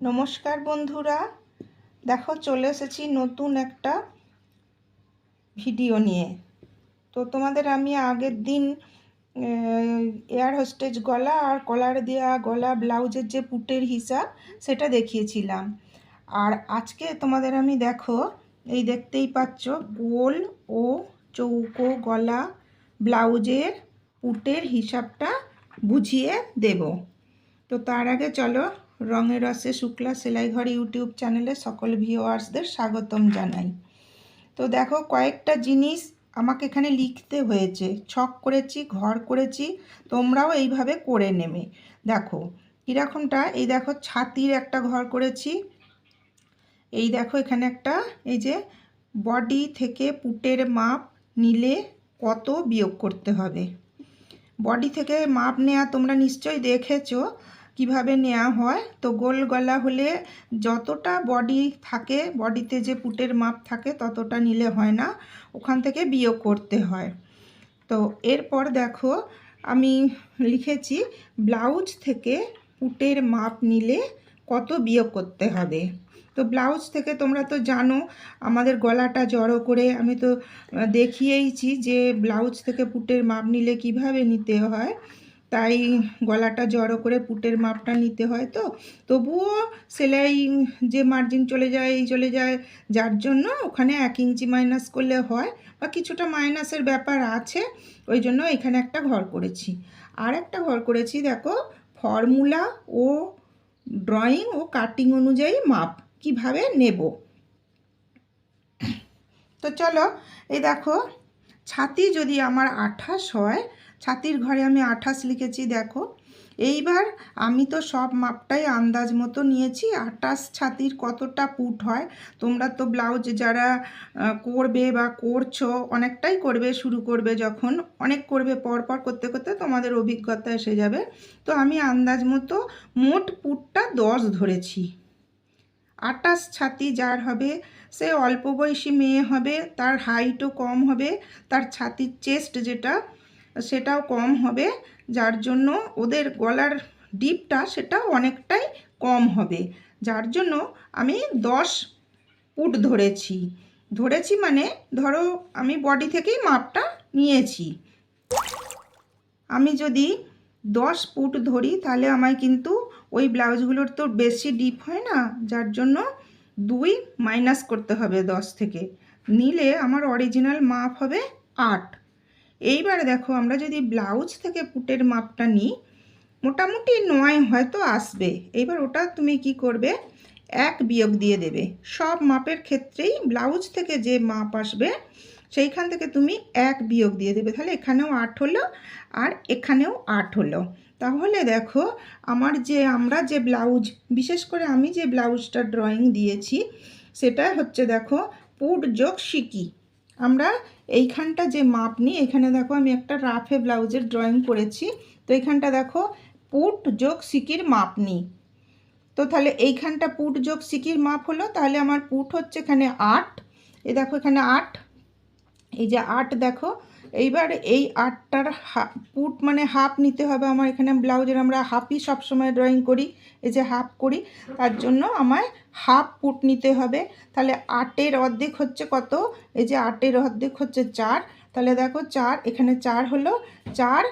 নমস্কার বন্ধুরা। দেখো, চলে এসেছি নতুন একটা ভিডিও নিয়ে। তো তোমাদের আমি আগের দিন এয়ার হোস্টেজ গলা আর কলার দেওয়া গলা, ব্লাউজের যে পুটের হিসাব, সেটা দেখিয়েছিলাম। আর আজকে তোমাদের আমি দেখো, এই দেখতেই পাচ্ছ, গোল ও চৌকো গলা, ব্লাউজের পুটের হিসাবটা বুঝিয়ে দেব। তো তার আগে চলো রঙের রসে শুক্লা সেলাই ঘর ইউটিউব চ্যানেলে সকল ভিউয়ার্সদের স্বাগতম জানাই। তো দেখো, কয়েকটা জিনিস আমাকে এখানে লিখতে হয়েছে। ছক করেছি, ঘর করেছি, তোমরাও এইভাবে করে নেবে। দেখো, কীরকমটা? এই দেখো, ছাতির একটা ঘর করেছি। এই দেখো, এখানে একটা, এই যে, বডি থেকে পুটের মাপ নিলে কত বিয়োগ করতে হবে? বডি থেকে মাপ নেওয়া তোমরা নিশ্চয়ই দেখেছ। কীভাবে নেওয়া হয়? তো গোল গলা হলে যতটা বডি থাকে বডিতে যে পুটের মাপ থাকে ততটা নিলে হয় না। ওখান থেকে বিয়োগ করতে হয়। তো এরপর দেখো, আমি লিখেছি ব্লাউজ থেকে পুটের মাপ নিলে কত বিয়োগ করতে হবে। তো ব্লাউজ থেকে তোমরা তো জানো, আমাদের গলাটা জড়ো করে আমি তো দেখিয়েইছি যে ব্লাউজ থেকে পুটের মাপ নিলে কীভাবে নিতে হয়। তাই গলাটা জড়ো করে পুটের মাপটা নিতে হয় তো। তবুও সেলাই যে মার্জিন চলে যায়, এই চলে যায়, যার জন্য ওখানে এক ইঞ্চি মাইনাস করলে হয় বা কিছুটা মাইনাসের ব্যাপার আছে, ওই জন্য এখানে একটা ঘর করেছি। আর একটা ঘর করেছি, দেখো ফর্মুলা ও ড্রয়িং ও কাটিং অনুযায়ী মাপ, কীভাবে নেব? তো চলো, এই দেখো, ছাতি যদি আমার আঠাশ হয় ছাতির ঘরে আমি আঠাশ লিখেছি, দেখো। এইবার আমি তো সব মাপটাই আন্দাজ মতো নিয়েছি আটাশ ছাতির কতটা পুট হয়, তোমরা তো ব্লাউজ যারা করবে বা করছ, অনেকটাই করবে, শুরু করবে যখন, অনেক করবে, পরপর করতে করতে তোমাদের অভিজ্ঞতা এসে যাবে। তো আমি আন্দাজ মতো মোট পুটটা দশ ধরেছি। আটাশ ছাতি যার হবে, সে অল্প বয়সী মেয়ে হবে, তার হাইটও কম হবে, তার ছাতির চেস্ট যেটা সেটাও কম হবে, যার জন্য ওদের গলার ডিপটা সেটা অনেকটাই কম হবে। যার জন্য আমি দশ পুট ধরেছি। ধরেছি মানে ধরো আমি বডি থেকেই মাপটা নিয়েছি। আমি যদি দশ ফুট ধরি তাহলে আমায় কিন্তু ওই ব্লাউজগুলোর তো বেশি ডিপ হয় না, যার জন্য দুই মাইনাস করতে হবে দশ থেকে। নিলে আমার অরিজিনাল মাপ হবে আট। এইবার দেখো, আমরা যদি ব্লাউজ থেকে পুটের মাপটা নিই, মোটামুটি নয় হয়তো আসবে। এইবার ওটা তুমি কি করবে? এক বিয়োগ দিয়ে দেবে। সব মাপের ক্ষেত্রেই ব্লাউজ থেকে যে মাপ আসবে, সেইখান থেকে তুমি এক বিয়োগ দিয়ে দেবে। তাহলে এখানেও আট হলো আর এখানেও আট হলো। তাহলে দেখো, আমার যে, আমরা যে ব্লাউজ, বিশেষ করে আমি যে ব্লাউজটা ড্রয়িং দিয়েছি সেটা হচ্ছে দেখো, পুট যোগ শিকি আমরা এইখানটা যে মাপ নিই, এখানে দেখো আমি একটা রাফে ব্লাউজের ড্রয়িং করেছি। তো এইখানটা দেখো পুট যোগ সিকির মাপ নিই। তো তাহলে এইখানটা পুট যোগ সিকির মাপ হলো, তাহলে আমার পুট হচ্ছে এখানে আট। এ দেখো এখানে আট। এই যে আট দেখো এইবার এই আটটার পুট মানে হাফ নিতে হবে আমার এখানে ব্লাউজের, আমরা হাফই সবসময় ড্রয়িং করি, এই যে হাফ করি, তার জন্য আমায় হাফ পুট নিতে হবে। তাহলে আটের অর্ধেক হচ্ছে কত? এই যে আটের অর্ধেক হচ্ছে চার, তাহলে দেখো চার, এখানে চার হলো চার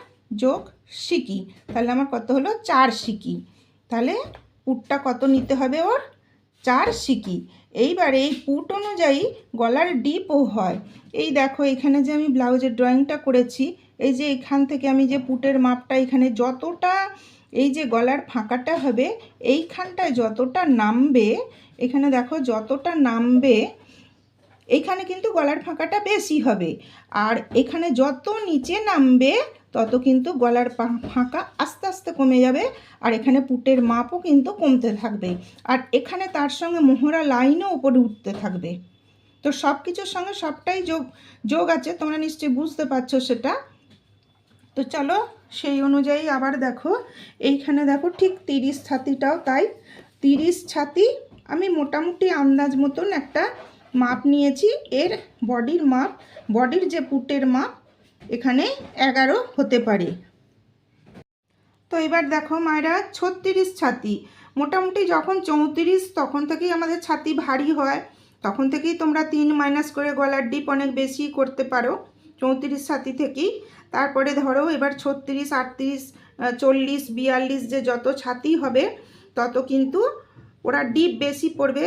যোগ সিকি, তাহলে আমার কত হলো? চার সিকি, তাহলে পুটটা কত নিতে হবে ওর? চার সিকি এইবার এই পুট অনুযায়ী গলার ডিপও হয়। এই দেখো, এখানে যে আমি ব্লাউজের ড্রয়িংটা করেছি, এই যে এখান থেকে আমি যে পুটের মাপটা এখানে যতটা, এই যে গলার ফাঁকাটা হবে, এইখানটায় যতটা নামবে, এখানে দেখো যতটা নামবে এইখানে কিন্তু গলার ফাঁকাটা বেশি হবে। আর এখানে যত নিচে নামবে তত কিন্তু গলার ফাঁকা আস্তে আস্তে কমে যাবে আর এখানে পুটের মাপও কিন্তু কমতে থাকবে। আর এখানে তার সঙ্গে মোহরা লাইনও উপরে উঠতে থাকবে। তো সব কিছুর সঙ্গে সবটাই যোগ যোগ আছে, তোমরা নিশ্চয়ই বুঝতে পারছ সেটা। তো চলো সেই অনুযায়ী আবার দেখো। এইখানে দেখো ঠিক তিরিশ ছাতিটাও তাই। তিরিশ ছাতি, আমি মোটামুটি আন্দাজ মতন একটা মাপ নিয়েছি। এর বডির মাপ, বডির যে পুটের মাপ এখানে এগারো হতে পারে। তো এবার দেখো মায়েরা ছত্রিশ ছাতি। মোটামুটি যখন চৌত্রিশ, তখন থেকেই আমাদের ছাতি ভারী হয়। তখন থেকেই তোমরা তিন মাইনাস করে গলার ডিপ অনেক বেশি করতে পারো, চৌত্রিশ ছাতি থেকেই। তারপরে ধরো এবার ছত্রিশ, আটত্রিশ চল্লিশ, বিয়াল্লিশ যে যত ছাতি হবে, তত কিন্তু ওরা ডিপ বেশি পড়বে,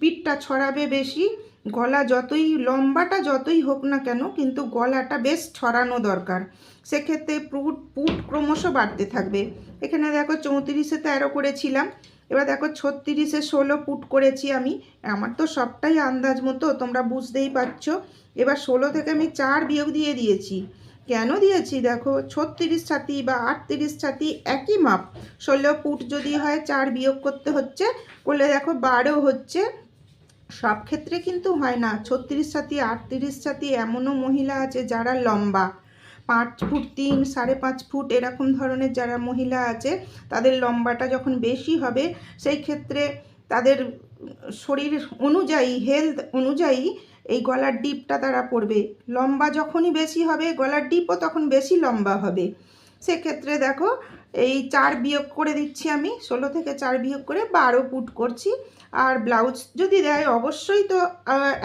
পিঠটা ছড়াবে বেশি। গলা যতই, লম্বাটা যতই হোক না কেন, কিন্তু গলাটা বেশ ছড়ানো দরকার। সেক্ষেত্রে পুট পুট ক্রমশ বাড়তে থাকবে। এখানে দেখো চৌত্রিশে তেরো করেছিলাম। এবার দেখো ছত্রিশে ষোলো পুট করেছি আমি। আমার তো সবটাই আন্দাজ মতো, তোমরা বুঝতেই পারছ। এবার ষোলো থেকে আমি চার বিয়োগ দিয়ে দিয়েছি। কেন দিয়েছি? দেখো ছত্রিশ ছাতি বা আটত্রিশ ছাতি একই মাপ। ষোলো পুট যদি হয়, চার বিয়োগ করতে হচ্ছে, করলে দেখো বারো হচ্ছে। সব ক্ষেত্রে কিন্তু হয় না। ছত্রিশ ছাতি আটত্রিশ ছাতি এমনও মহিলা আছে যারা লম্বা। পাঁচ ফুট তিন, সাড়ে পাঁচ ফুট এরকম ধরনের যারা মহিলা আছে, তাদের লম্বাটা যখন বেশি হবে, সেই ক্ষেত্রে তাদের শরীর অনুযায়ী হেলথ অনুযায়ী এই গলার ডিপটা তারা পড়বে। লম্বা যখনই বেশি হবে, গলার ডিপও তখন বেশি লম্বা হবে। সেক্ষেত্রে দেখো এই চার বিয়োগ করে দিচ্ছি আমি, ষোলো থেকে চার বিয়োগ করে বারো পুট করছি। আর ব্লাউজ যদি দেয়, অবশ্যই তো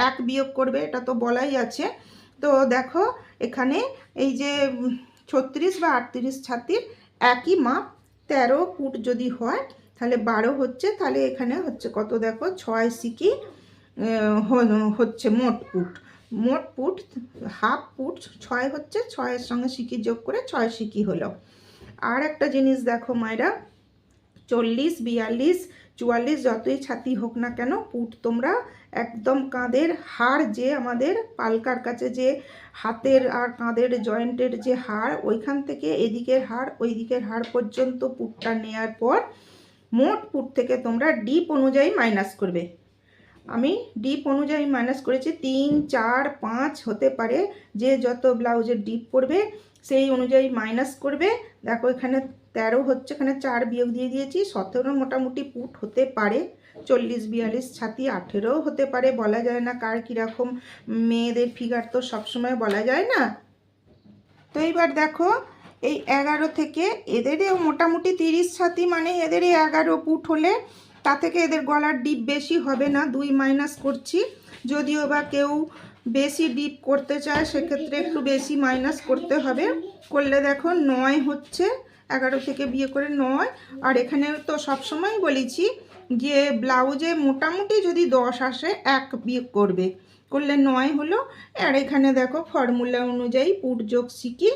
এক বিয়োগ করবে, এটা তো বলাই আছে। তো দেখো, এখানে এই যে ছত্রিশ বা আটত্রিশ ছাতির একই মাপ, তেরো ফুট যদি হয়, তাহলে বারো হচ্ছে, তাহলে এখানে হচ্ছে কত দেখো, ছয় সিকি হচ্ছে মোট ফুট মোট ফুট হাফ ফুট ছয় হচ্ছে, ছয়ের সঙ্গে সিকি যোগ করে ছয় সিকি হলো। আর একটা জিনিস দেখো মায়েরা, চল্লিশ, বিয়াল্লিশ, চুয়াল্লিশ, যতই ছাতি হোক না কেন, পুট তোমরা একদম কাঁধের হাড় যে আমাদের পালকার কাছে যে হাতের আর কাঁধের জয়েন্টের যে হাড় ওইখান থেকে এদিকের হাড় ওই দিকের হাড় পর্যন্ত পুটটা নেয়ার পর মোট পুট থেকে তোমরা ডিপ অনুযায়ী মাইনাস করবে। আমি ডিপ অনুযায়ী মাইনাস করেছি, তিন, চার, পাঁচ হতে পারে, যে যত ব্লাউজের ডিপ পড়বে সেই অনুযায়ী মাইনাস করবে। দেখো এখানে তেরো হচ্ছে, এখানে চার বিয়োগ দিয়ে দিয়েছি, সতেরো মোটামুটি পুট হতে পারে। চল্লিশ, বিয়াল্লিশ, ছাতি আঠেরোও হতে পারে। বলা যায় না কার কীরকম মেয়েদের ফিগার তো সবসময় বলা যায় না। তো এইবার দেখো, এই এগারো থেকে এদেরও মোটামুটি তিরিশ ছাতি মানে এদেরই এগারো পুট হলে তা থেকে এদের গলার ডিপ বেশি হবে না, দুই মাইনাস করছি। যদিও বা কেউ বেশি ডিপ করতে চায়, সেক্ষেত্রে একটু বেশি মাইনাস করতে হবে। করলে দেখো নয় হচ্ছে, এগারো থেকে বিয়ে করে নয়। আর এখানে তো সবসময় বলেছি যে ব্লাউজে মোটামুটি যদি দশ আসে, এক বিয়ে করবে। করলে নয় হলো, আর এখানে দেখো ফর্মুলা অনুযায়ী পুট যোগ শিখি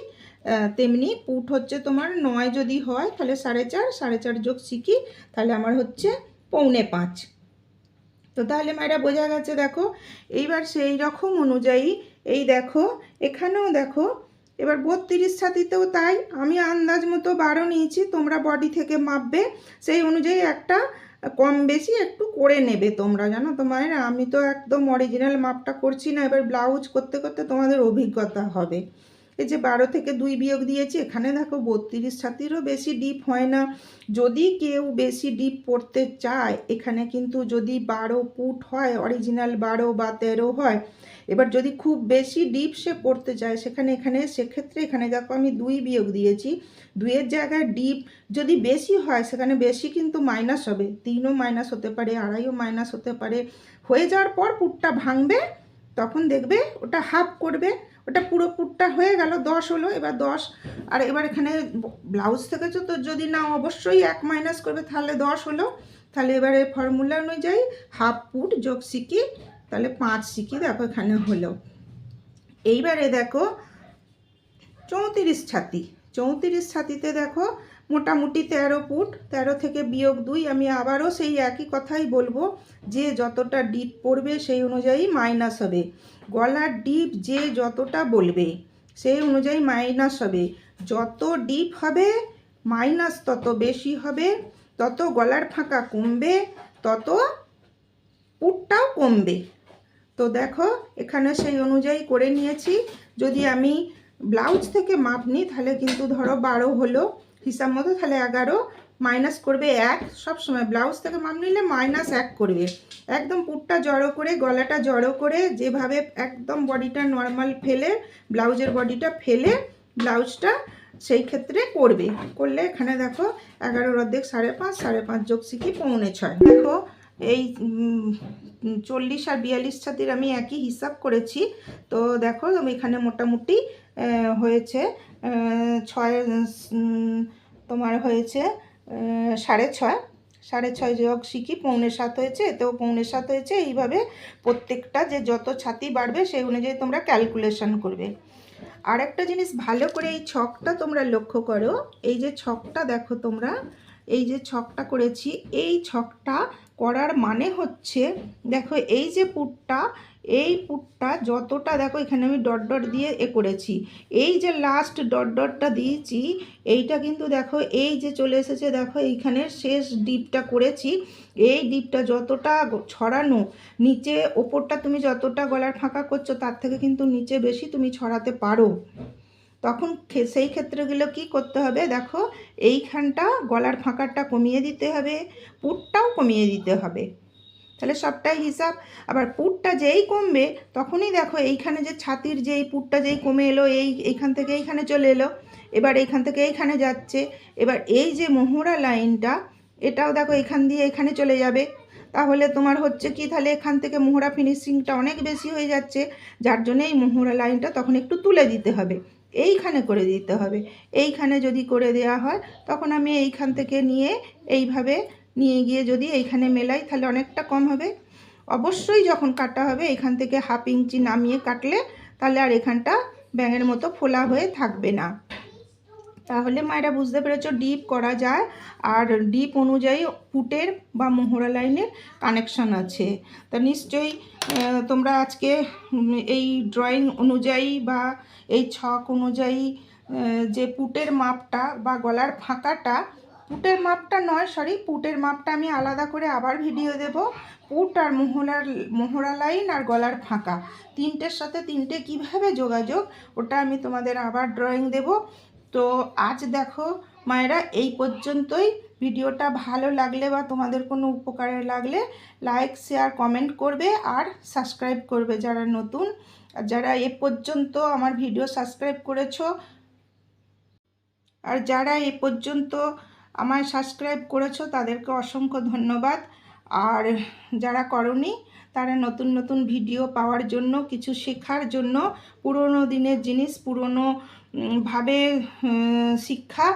তেমনি পুট হচ্ছে তোমার নয় যদি হয়, তাহলে সাড়ে চার সাড়ে চার যোগ শিখি তাহলে আমার হচ্ছে পৌনে পাঁচ। তো তাহলে মায়েরা বোঝা গেছে দেখো, এইবার সেই রকম অনুযায়ী এই দেখো, এখানেও দেখো, এবার বত্রিশ ছাতিতেও তাই আমি আন্দাজ মতো বারো নিয়েছি, তোমরা বডি থেকে মাপবে, সেই অনুযায়ী একটা কম বেশি একটু করে নেবে তোমরা, জানো তো মায়েরা? আমি তো একদম অরিজিনাল মাপটা করছি না, এবার ব্লাউজ করতে করতে তোমাদের অভিজ্ঞতা হবে। এই যে বারো থেকে দুই বিয়োগ দিয়েছি, এখানে দেখো বত্রিশ ছাতিরও বেশি ডিপ হয় না। যদি কেউ বেশি ডিপ পড়তে চায়, এখানে কিন্তু যদি বারো পুট হয় অরিজিনাল বারো বা তেরো হয়, এবার যদি খুব বেশি ডিপ সে পড়তে চায়, সেখানে, এখানে, সেক্ষেত্রে এখানে দেখো আমি দুই বিয়োগ দিয়েছি। দুইয়ের জায়গায় ডিপ যদি বেশি হয়, সেখানে বেশি কিন্তু মাইনাস হবে। তিনও মাইনাস হতে পারে, আড়াইও মাইনাস হতে পারে। হয়ে যাওয়ার পর পুটটা ভাঙবে, তখন দেখবে ওটা হাফ করবে। ওটা পুরো পুটটা হয়ে গেল, দশ হলো, এবার দশ। আর এবার এখানে ব্লাউজ থেকে তো যদি না, অবশ্যই এক মাইনাস করবে, তাহলে দশ হলো। তাহলে এবারে ফর্মুলা অনুযায়ী হাফ পুট যোগ সিকি, তাহলে পাঁচ সিকি দেখো এখানে হলো। এইবারে দেখো, চৌত্রিশ ছাতি, চৌত্রিশ ছাতিতে দেখো মোটামুটি তেরো ফুট, তেরো থেকে বিয়োগ দুই। আমি আবারও সেই একই কথাই বলব, যে যতটা ডিপ পড়বে সেই অনুযায়ী মাইনাস হবে। গলার ডিপ যে যতটা বলবে, সেই অনুযায়ী মাইনাস হবে। যত ডিপ হবে মাইনাস তত বেশি হবে। তত গলার ফাঁকা কমবে, তত পুটটাও কমবে। তো দেখো, এখানে সেই অনুযায়ী করে নিয়েছি। যদি আমি ব্লাউজ থেকে মাপ নিই, তাহলে কিন্তু ধরো বারো হলো। হিসাব মতো তাহলে এগারো মাইনাস করবে এক, সব সময় ব্লাউজ থেকে মাপ নিলে মাইনাস এক করবে। একদম পুটটা জড়ো করে, গলাটা জড়ো করে, যেভাবে একদম বডিটা নর্মাল ফেলে, ব্লাউজের বডিটা ফেলে, ব্লাউজটা সেই ক্ষেত্রে করবে। করলে এখানে দেখো এগারোর অর্ধেক সাড়ে পাঁচ সাড়ে পাঁচ যোগ শিখি পৌনে ছয়। দেখো এই চল্লিশ আর বিয়াল্লিশ ছাতির আমি একই হিসাব করেছি। তো দেখো এখানে মোটামুটি হয়েছে ছয় তোমার হয়েছে সাড়ে ছয়। সাড়ে ছয় যোগ শিখি পৌনে সাত হয়েছে, এতেও পৌনে সাত হয়েছে। এইভাবে প্রত্যেকটা যে যত ছাতি বাড়বে, সেই অনুযায়ী তোমরা ক্যালকুলেশন করবে। আর একটা জিনিস ভালো করে এই ছকটা তোমরা লক্ষ্য করো। এই যে ছকটা দেখো তোমরা এই যে ছকটা করেছি, এই ছকটা করার মানে হচ্ছে, দেখো এই যে পুটটা, এই পুটটা যতটা, দেখো এখানে আমি ডট ডট দিয়ে এ করেছি, এই যে লাস্ট ডট ডটটা দিয়েছি, এইটা কিন্তু দেখো এই যে চলে এসেছে, দেখো এইখানে শেষ ডিপটা করেছি, এই ডিপটা যতটা ছড়ানো, নিচে ওপরটা তুমি যতটা গলার ফাঁকা করছ, তার থেকে কিন্তু নিচে বেশি তুমি ছড়াতে পারো। তখন সেই ক্ষেত্রগুলো কি করতে হবে? দেখো, এইখানটা গলার ফাঁকাটা কমিয়ে দিতে হবে, পুটটাও কমিয়ে দিতে হবে। তাহলে সবটাই হিসাব। আবার পুটটা যেই কমবে, তখনই দেখো এইখানে যে ছাতির যেই পুটটা যেই কমে এলো, এই, এইখান থেকে এইখানে চলে এলো, এবার এইখান থেকে এইখানে যাচ্ছে, এবার এই যে মোহরা লাইনটা, এটাও দেখো এখান দিয়ে এখানে চলে যাবে। তাহলে তোমার হচ্ছে কি? তাহলে এখান থেকে মোহরা ফিনিশিংটা অনেক বেশি হয়ে যাচ্ছে, যার জন্য এই মোহরা লাইনটা তখন একটু তুলে দিতে হবে। এইখানে করে দিতে হবে। এইখানে যদি করে দেওয়া হয়, তখন আমি এইখান থেকে নিয়ে এইভাবে নিয়ে গিয়ে যদি এইখানে মেলাই, তাহলে অনেকটা কম হবে। অবশ্যই যখন কাটা হবে, এখান থেকে হাফ ইঞ্চি নামিয়ে কাটলে, তাহলে আর এখানটা ব্যাঙের মতো ফোলা হয়ে থাকবে না। তাহলে মায়েরা বুঝতে পেরেছ ডিপ করা যায়। আর ডিপ অনুযায়ী পুটের বা মোহরা লাইনের কানেকশন আছে। তা নিশ্চয়ই তোমরা আজকে এই ড্রয়িং অনুযায়ী বা এই ছক অনুযায়ী যে পুটের মাপটা বা গলার ফাঁকাটা, পুটের মাপটা নয় সরি পুটের মাপটা আমি আলাদা করে আবার ভিডিও দেব। পুট আর মোহরার, মোহরা লাইন আর গলার ফাঁকা। তিনটের সাথে তিনটে কীভাবে যোগাযোগ, ওটা আমি তোমাদের আবার ড্রয়িং দেব। তো আজ দেখো মায়েরা, এই পর্যন্তই। ভিডিওটা ভালো লাগলে বা তোমাদের কোনো উপকারে লাগলে লাইক শেয়ার কমেন্ট করবে আর সাবস্ক্রাইব করবে যারা নতুন। আর যারা এ পর্যন্ত আমার ভিডিও সাবস্ক্রাইব করেছ, আর যারা এ পর্যন্ত আমায় সাবস্ক্রাইব করেছ, তাদেরকে অসংখ্য ধন্যবাদ। আর যারা করনি তারা নতুন নতুন ভিডিও পাওয়ার জন্য, কিছু শেখার জন্য পুরনো দিনের জিনিস, পুরনো ভাবে শিক্ষা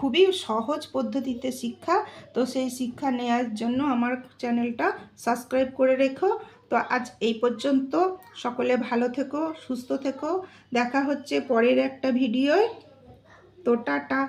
খুবই সহজ পদ্ধতিতে শিক্ষা। তো সেই শিক্ষা নেওয়ার জন্য আমার চ্যানেলটা সাবস্ক্রাইব করে রেখো। তো আজ এই পর্যন্ত। সকলে ভালো থেকো, সুস্থ থেকো। দেখা হচ্ছে পরের একটা ভিডিওয়। তো টাটা।